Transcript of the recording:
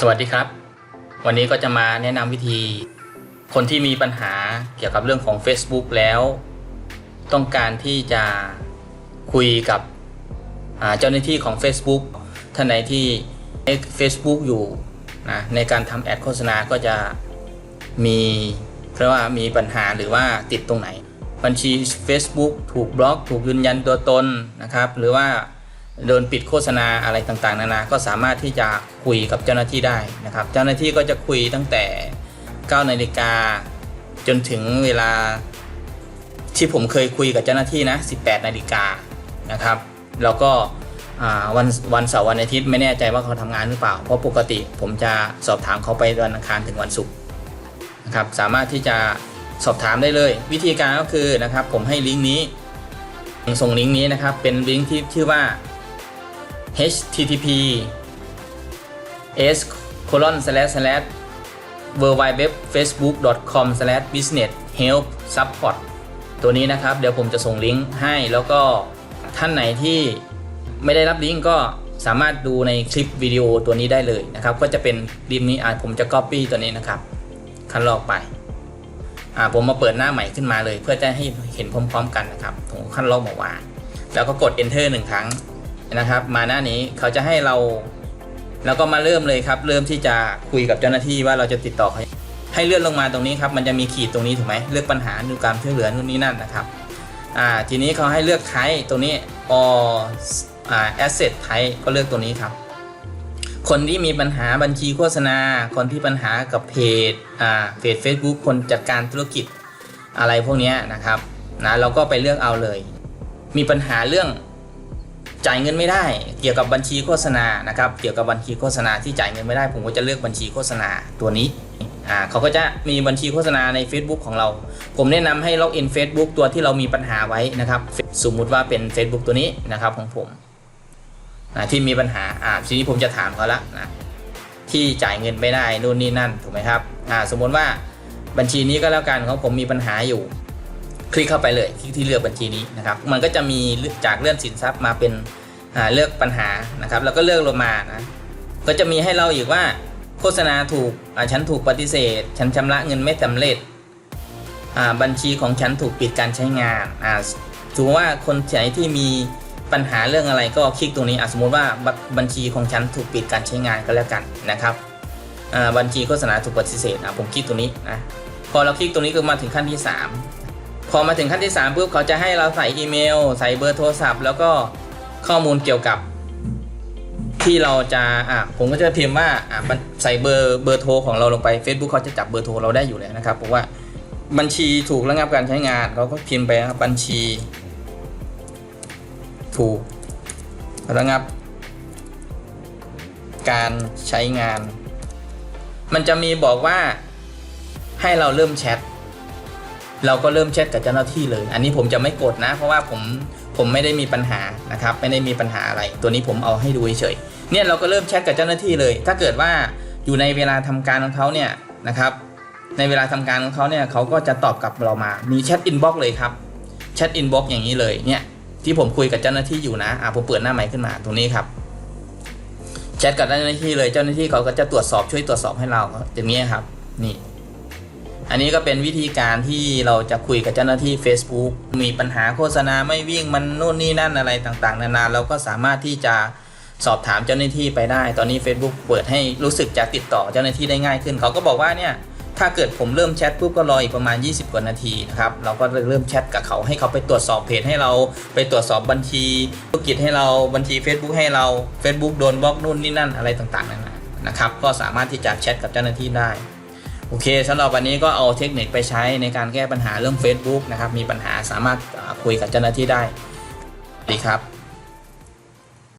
สวัสดีครับ วันนี้ก็จะมาแนะนำวิธี คนที่มีปัญหาเกี่ยวกับเรื่องของ Facebook แล้ว ต้องการที่จะคุยกับเจ้าหน้าที่ของ Facebook ท่านไหนที่เอ็ก Facebook อยู่นะในการทำแอดโฆษณาก็จะมีเพราะว่ามีปัญหาหรือว่าติดตรงไหน บัญชี Facebook ถูกบล็อก ถูกยืนยันตัวตนนะครับ หรือว่า โดนปิดโฆษณาอะไรต่างๆ นานา ก็สามารถที่จะคุยกับเจ้าหน้าที่ได้นะครับ เจ้าหน้าที่ก็จะคุยตั้งแต่9นาฬิกาจนถึงเวลาที่ผมเคยคุยกับเจ้าหน้าที่นะ18นาฬิกานะครับแล้วก็วันวันเสาร์วันอาทิตย์ไม่แน่ใจว่าเขาทำงานหรือเปล่า เพราะปกติผมจะสอบถามเขาไปวันอังคารถึงวันศุกร์นะครับสามารถที่จะสอบถามได้เลย วิธีการก็คือนะครับผมให้ลิงก์นี้ส่งลิงก์นี้นะครับเป็นลิงก์ที่ชื่อว่า http s colon slash slash w w w facebook com slash business help support ตัวนี้นะครับ เดี๋ยวผมจะส่งลิงก์ให้แล้วก็ท่านไหนที่ไม่ได้รับลิงก์ก็สามารถดูในคลิปวิดีโอตัวนี้ได้เลยนะครับ ก็จะเป็นลิงก์นี้อ่าผมจะ copy ตัวนี้นะครับ คันลอกไปอ่าผมมาเปิดหน้าใหม่ขึ้นมาเลย เพื่อจะให้เห็นพร้อม ๆ กันนะครับผมคันลอกมาว่า แล้วก็กด enter หนึ่งครั้ง นะครับ มาหน้านี้เขาจะให้เราแล้วก็มาเริ่มเลยครับ เริ่มที่จะคุยกับเจ้าหน้าที่ว่าเราจะติดต่อเขาให้เลื่อนลงมาตรงนี้ครับ มันจะมีขีดตรงนี้ถูกไหมเลือกปัญหาดูการช่วยเหลือนู่นนี่นั่นนะครับอ่าทีนี้เขาให้เลือกไทป์ตรงนี้ or อ่า asset type ก็เลือกตัวนี้ครับ คนที่มีปัญหาบัญชีโฆษณา คนที่ปัญหากับเพจอ่าเพจ Facebook คนจัดการธุรกิจอะไรพวกนี้นะครับนะเราก็ไปเลือกเอาเลย มีปัญหาเรื่อง จ่ายเงินไม่ได้ เกี่ยวกับบัญชีโฆษณานะครับ เกี่ยวกับบัญชีโฆษณาที่จ่ายเงินไม่ได้ ผมก็จะเลือกบัญชีโฆษณาตัวนี้อ่าเขาก็จะมีบัญชีโฆษณาใน Facebook ของเรา ผมแนะนำให้ล็อกอิน Facebook ตัวที่เรามีปัญหาไว้นะครับ สมมุติว่าเป็น Facebook ตัวนี้นะครับของผมที่มีปัญหาอ่าทีนี้ผมจะถามเขาละนะที่จ่ายเงินไม่ได้นู่นนี่นั่นถูกไหมครับอ่าสมมติว่าบัญชีนี้ก็แล้วกันของผมมีปัญหาอยู่ คลิกเข้าไปเลยคลิกที่เลือกบัญชีนี้นะครับมันก็จะมีจากเลื่อนสินทรัพย์มาเป็นเลือกปัญหานะครับ แล้วก็เลือกลงมานะก็จะมีให้เราอีกว่าโฆษณาถูกฉันถูกปฏิเสธ ฉันชำระเงินไม่สำเร็จบัญชีของฉันถูกปิดการใช้งานถือว่าคนไหนที่มีปัญหาเรื่องอะไรก็คลิกตรงนี้สมมติว่าบบัญชีของฉันถูกปิดการใช้งานก็แล้วกันนะครับบัญชีโฆษณาถูกปฏิเสธผมคลิกตรงนี้นะพอเราคลิกตรงนี้ก็มาถึงขั้นที่3 อมาถึงขั้นที่3ปุ๊บเขาจะให้เราใส่อีเมล ใส่เบอร์โทรศัพท์ แล้วก็ข้อมูลเกี่ยวกับที่เราจะอะผมก็จะพิมพ์ว่าอะมันใส่เบอร์เบอร์โทรของเราลงไป Facebook เขาจะจับเบอร์โทรเราได้อยู่แล้วนะครับผมว่าบัญชีถูกระงับการใช้งานเราก็พิมพ์ไปครับบัญชี ถูกระงับ การใช้งาน มันจะมีบอกว่าให้เราเริ่มแชท เราก็เริ่มแชทกับเจ้าหน้าที่เลย อันนี้ผมจะไม่กดนะ เพราะว่าผมผมไม่ได้มีปัญหานะครับไม่ได้มีปัญหาอะไร ตัวนี้ผมเอาให้ดูเฉยเนี่ยเราก็เริ่มแชทกับเจ้าหน้าที่เลย ถ้าเกิดว่าอยู่ในเวลาทำการของเขาเนี่ยนะครับ ในเวลาทำการของเขาเนี่ยเขาก็จะตอบกลับเรามา มีแชทอินบ็อกเลยครับแชทอินบ็อกอย่างนี้เลยเนี่ยที่ผมคุยกับเจ้าหน้าที่อยู่นะอะผมเปิดหน้าใหม่ขึ้นมาตรงนี้ครับแชทกับเจ้าหน้าที่เลยเจ้าหน้าที่เขาก็จะตรวจสอบช่วยตรวจสอบให้เราอย่างนี้ครับ นี่ อันนี้ก็เป็นวิธีการที่เราจะคุยกับเจ้าหน้าที่ Facebook มีปัญหาโฆษณาไม่วิ่งมันนู่นนี่นั่นอะไรต่างๆ นานาเราก็สามารถที่จะสอบถามเจ้าหน้าที่ไปได้ ตอนนี้ Facebook เปิดให้รู้สึกจะติดต่อเจ้าหน้าที่ได้ง่ายขึ้น เขาก็บอกว่าเนี่ยถ้าเกิดผมเริ่มแชทปุ๊บก็รออีกประมาณ 20 กว่านาทีนะครับเราก็เริ่มแชทกับเขาให้เขาไปตรวจสอบเพจให้เราไปตรวจสอบบัญชีธุรกิจให้เราบัญชี Facebook ให้เรา Facebook โดนบล็อกนู่นนี่นั่นอะไรต่างๆนานานะครับก็สามารถที่จะแชทกับเจ้าหน้าที่ได้ โอเคสำหรับวันนี้ก็เอาเทคนิคไปใช้ในการแก้ปัญหาเรื่อง Facebook นะครับ มีปัญหาสามารถคุยกับเจ้าหน้าที่ได้ดีครับ